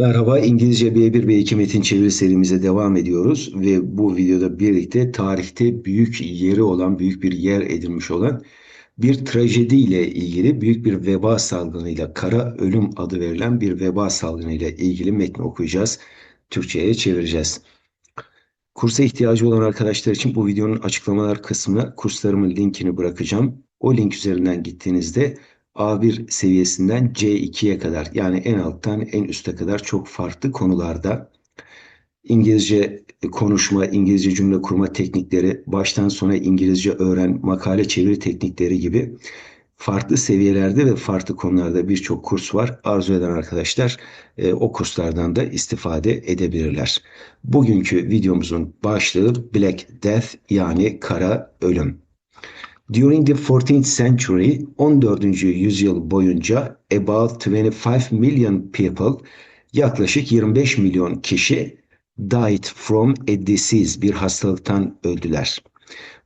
Merhaba, İngilizce B1 ve 2 metin çeviri serimize devam ediyoruz ve bu videoda birlikte tarihte büyük yeri olan, büyük bir yer edinmiş olan bir trajedi ile ilgili büyük bir veba salgınıyla, kara ölüm adı verilen bir veba salgınıyla ilgili metni okuyacağız. Türkçe'ye çevireceğiz. Kursa ihtiyacı olan arkadaşlar için bu videonun açıklamalar kısmına kurslarımın linkini bırakacağım. O link üzerinden gittiğinizde A1 seviyesinden C2'ye kadar yani en alttan en üste kadar çok farklı konularda İngilizce konuşma, İngilizce cümle kurma teknikleri, baştan sona İngilizce öğren, makale çeviri teknikleri gibi farklı seviyelerde ve farklı konularda birçok kurs var. Arzu eden arkadaşlar e, o kurslardan da istifade edebilirler. Bugünkü videomuzun başlığı Black Death yani kara ölüm. During the 14th century, 14. yüzyıl boyunca about 25 million people, yaklaşık 25 milyon kişi died from a disease, bir hastalıktan öldüler.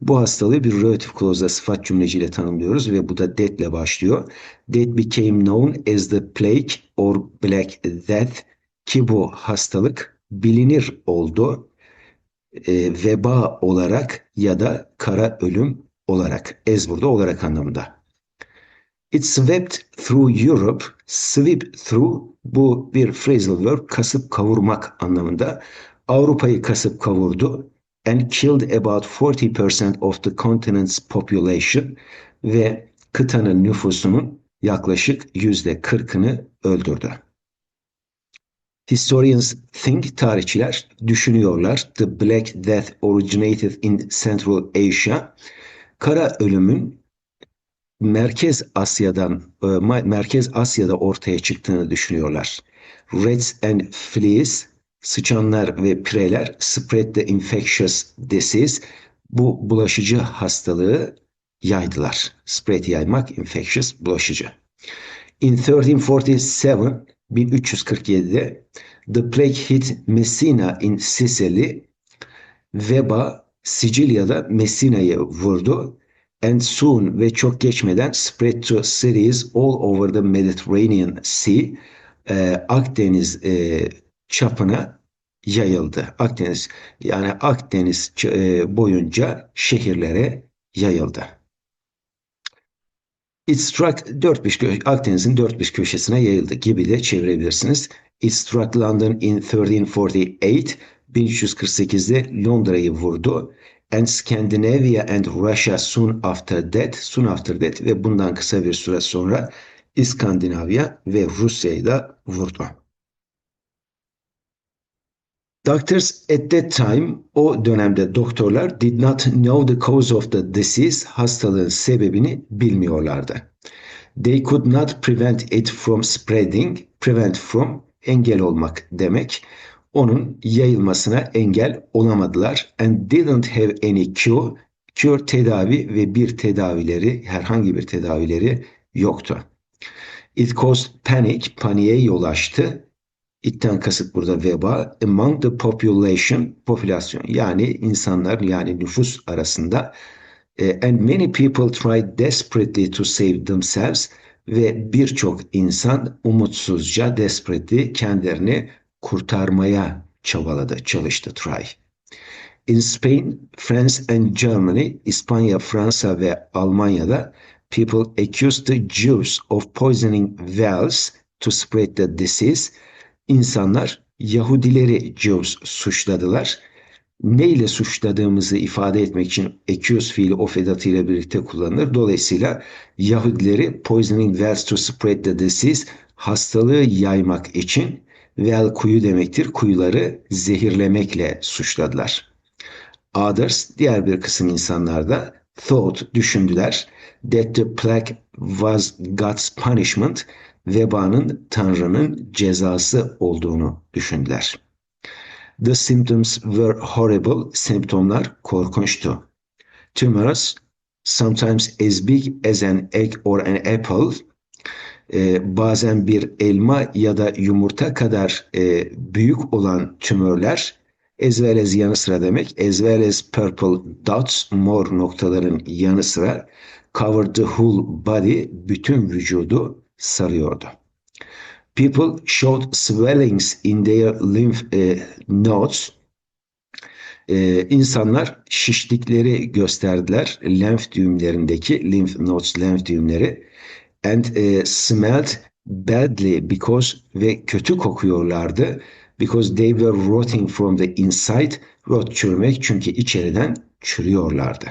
Bu hastalığı bir relative clause'da sıfat cümleciyle tanımlıyoruz ve bu da death ile başlıyor. Death became known as the plague or black death ki bu hastalık bilinir oldu e, veba olarak ya da kara ölüm olarak, burada olarak anlamında. It swept through Europe, sweep through bu bir phrasal verb, kasıp kavurmak anlamında. Avrupa'yı kasıp kavurdu and killed about 40% of the continent's population ve kıtanın nüfusunun yaklaşık yüzde kırkını öldürdü. Historians think, tarihçiler düşünüyorlar. The Black Death originated in Central Asia. Kara ölümün Merkez Asya'dan e, Merkez Asya'da ortaya çıktığını düşünüyorlar. Rats and fleas sıçanlar ve pireler spread the infectious disease bu bulaşıcı hastalığı yaydılar. Spread yaymak, infectious bulaşıcı. In 1347 1347'de the plague hit Messina in Sicily veba Sicilya'da Messina'yı vurdu. And soon ve çok geçmeden spread to cities all over the Mediterranean Sea. E, Akdeniz e, çapına yayıldı. Akdeniz yani Akdeniz e, boyunca şehirlere yayıldı. It struck dört beş Akdeniz'in dört beş köşesine yayıldı gibi de çevirebilirsiniz. It struck London in 1348 1348'de Londra'yı vurdu. And Scandinavia and Russia soon after that, soon after that ve bundan kısa bir süre sonra İskandinavya ve Rusya'yı da vurdu. Doctors at that time, o dönemde doktorlar did not know the cause of the disease, hastalığın sebebini bilmiyorlardı. They could not prevent it from spreading, prevent from engel olmak demek onun yayılmasına engel olamadılar. And didn't have any cure. Cure tedavi ve bir tedavileri, herhangi bir tedavileri yoktu. It caused panic, paniğe yol açtı. It'ten kasıt burada veba. Among the population, popülasyon yani insanlar yani nüfus arasında. Eh, and many people tried desperately to save themselves ve birçok insan umutsuzca, desperately kendilerini kurtarmaya çabaladı, çalıştı try. In Spain, France and Germany, İspanya, Fransa ve Almanya'da people accused the Jews of poisoning wells to spread the disease. İnsanlar Yahudileri Jews suçladılar. Ne ile suçladığımızı ifade etmek için accuse fiili of edatıyla birlikte kullanılır. Dolayısıyla Yahudileri poisoning wells to spread the disease hastalığı yaymak için Well kuyu demektir. Kuyuları zehirlemekle suçladılar. Others, diğer bir kısım insanlar da thought, düşündüler that the plague was God's punishment, vebanın Tanrı'nın cezası olduğunu düşündüler. The symptoms were horrible, semptomlar korkunçtu. Tumors, sometimes as big as an egg or an apple, e, bazen bir elma ya da yumurta kadar e, büyük olan tümörler as well as yanı sıra demek as well as purple dots mor noktaların yanı sıra covered the whole body bütün vücudu sarıyordu. People showed swellings in their lymph uh, nodes. Ee, insanlar şişlikleri gösterdiler. Lenf düğümlerindeki lymph nodes, lenf düğümleri. And uh, smelled badly because ve kötü kokuyorlardı. Because they were rotting from the inside. Rot çürümek çünkü içeriden çürüyorlardı.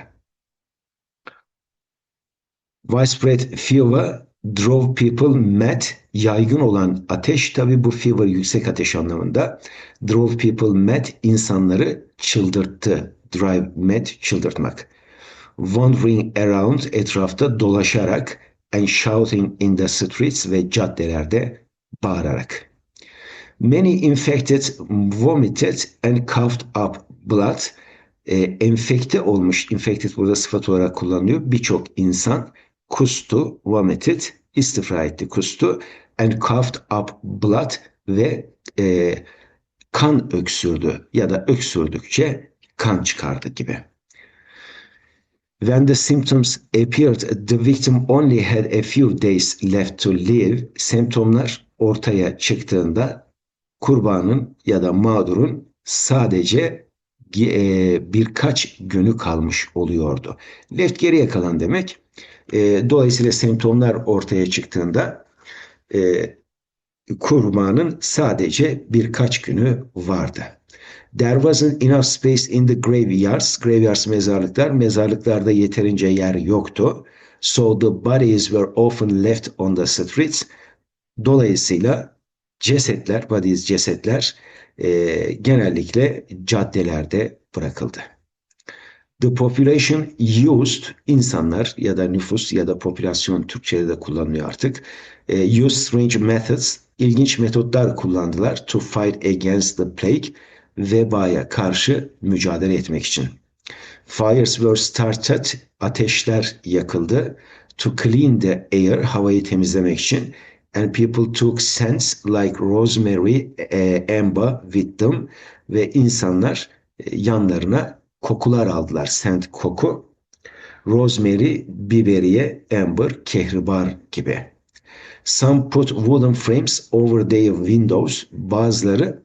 Widespread fever drove people mad. Yaygın olan ateş tabi bu fever yüksek ateş anlamında. Drove people mad insanları çıldırttı. Drive mad çıldırtmak. Wandering around etrafta dolaşarak and shouting in the streets ve caddelerde bağırarak. Many infected vomited and coughed up blood. E, enfekte olmuş, infected burada sıfat olarak kullanılıyor. Birçok insan kustu, vomited, istifra etti, kustu and coughed up blood ve e, kan öksürdü ya da öksürdükçe kan çıkardı gibi. When the symptoms appeared, the victim only had a few days left to live. Semptomlar ortaya çıktığında kurbanın ya da mağdurun sadece e, birkaç günü kalmış oluyordu. Left geriye kalan demek. E, dolayısıyla semptomlar ortaya çıktığında e, kurbanın sadece birkaç günü vardı. There wasn't enough space in the graveyards. Graveyards mezarlıklar. Mezarlıklarda yeterince yer yoktu. So the bodies were often left on the streets. Dolayısıyla cesetler, bodies cesetler e, genellikle caddelerde bırakıldı. The population used insanlar ya da nüfus ya da popülasyon Türkçe'de de kullanılıyor artık. E, used strange methods ilginç metotlar kullandılar to fight against the plague vebaya karşı mücadele etmek için. Fires were started ateşler yakıldı to clean the air havayı temizlemek için and people took scents like rosemary, e, amber with them ve insanlar e, yanlarına kokular aldılar. Scent koku. Rosemary, biberiye, amber, kehribar gibi. Some put wooden frames over their windows. Bazıları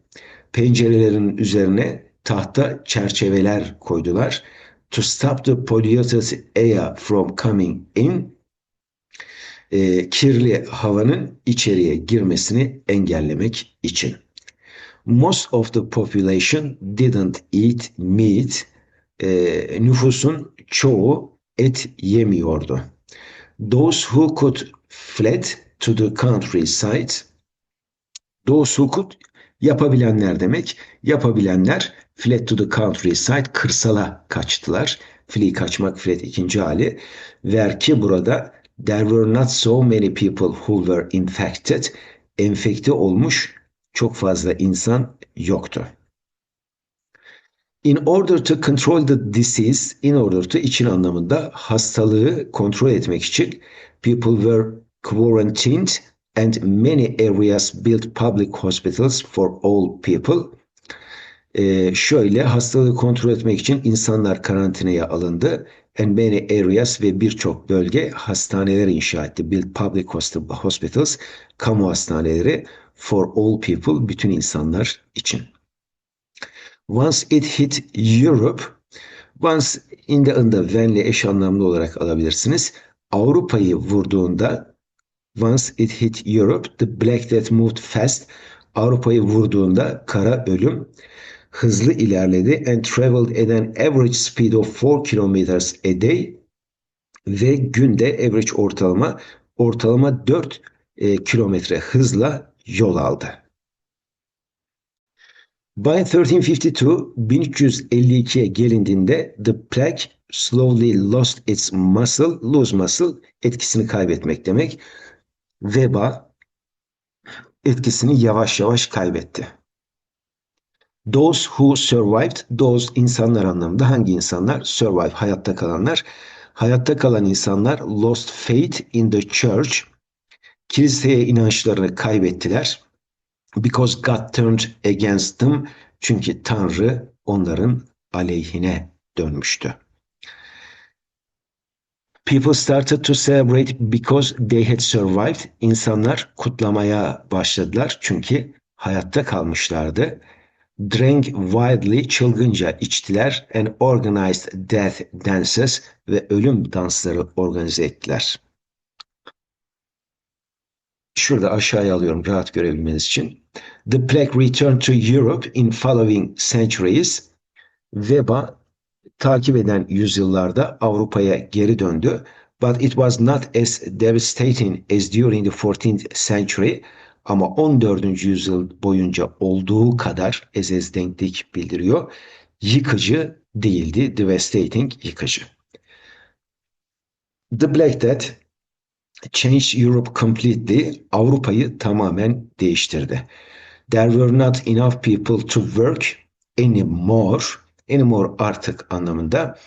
pencerelerin üzerine tahta çerçeveler koydular. To stop the polluted air from coming in e, kirli havanın içeriye girmesini engellemek için. Most of the population didn't eat meat. E, nüfusun çoğu et yemiyordu. Those who could fled to the countryside. Those who could yapabilenler demek. Yapabilenler fled to the countryside kırsala kaçtılar. Flee kaçmak fled ikinci hali. Ver ki burada there were not so many people who were infected. Enfekte olmuş çok fazla insan yoktu. In order to control the disease, in order to için anlamında hastalığı kontrol etmek için people were quarantined and many areas built public hospitals for all people. Ee, şöyle hastalığı kontrol etmek için insanlar karantinaya alındı and many areas ve birçok bölge hastaneler inşa etti. Built public hospitals, kamu hastaneleri for all people, bütün insanlar için. Once it hit Europe, once in the ında when'le eş anlamlı olarak alabilirsiniz. Avrupa'yı vurduğunda once it hit Europe, the Black Death moved fast. Avrupa'yı vurduğunda kara ölüm hızlı ilerledi and traveled at an average speed of 4 kilometers a day ve günde average ortalama ortalama 4 e, kilometre hızla yol aldı. By 1352, 1352'ye gelindiğinde the plague slowly lost its muscle, lose muscle etkisini kaybetmek demek. Veba etkisini yavaş yavaş kaybetti. Those who survived, those insanlar anlamında hangi insanlar? Survive, hayatta kalanlar. Hayatta kalan insanlar lost faith in the church. Kiliseye inançlarını kaybettiler. Because God turned against them. Çünkü Tanrı onların aleyhine dönmüştü. People started to celebrate because they had survived. İnsanlar kutlamaya başladılar çünkü hayatta kalmışlardı. Drank wildly, çılgınca içtiler and organized death dances ve ölüm dansları organize ettiler. Şurada aşağıya alıyorum rahat görebilmeniz için. The plague returned to Europe in following centuries. Veba takip eden yüzyıllarda Avrupa'ya geri döndü. But it was not as devastating as during the 14th century. Ama 14. yüzyıl boyunca olduğu kadar ez ez denklik bildiriyor. Yıkıcı değildi. Devastating yıkıcı. The Black Death changed Europe completely. Avrupa'yı tamamen değiştirdi. There were not enough people to work anymore. Anymore artık anlamında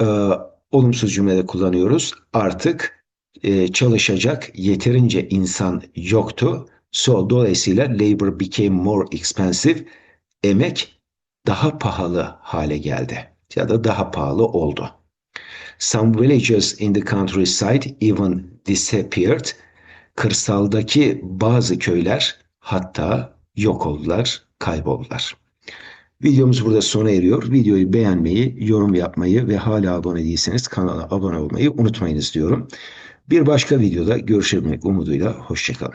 e, olumsuz cümlede kullanıyoruz. Artık e, çalışacak yeterince insan yoktu. So dolayısıyla labor became more expensive. Emek daha pahalı hale geldi ya da daha pahalı oldu. Some villages in the countryside even disappeared. Kırsaldaki bazı köyler hatta yok oldular, kayboldular. Videomuz burada sona eriyor. Videoyu beğenmeyi, yorum yapmayı ve hala abone değilseniz kanala abone olmayı unutmayınız diyorum. Bir başka videoda görüşebilmek umuduyla hoşçakalın.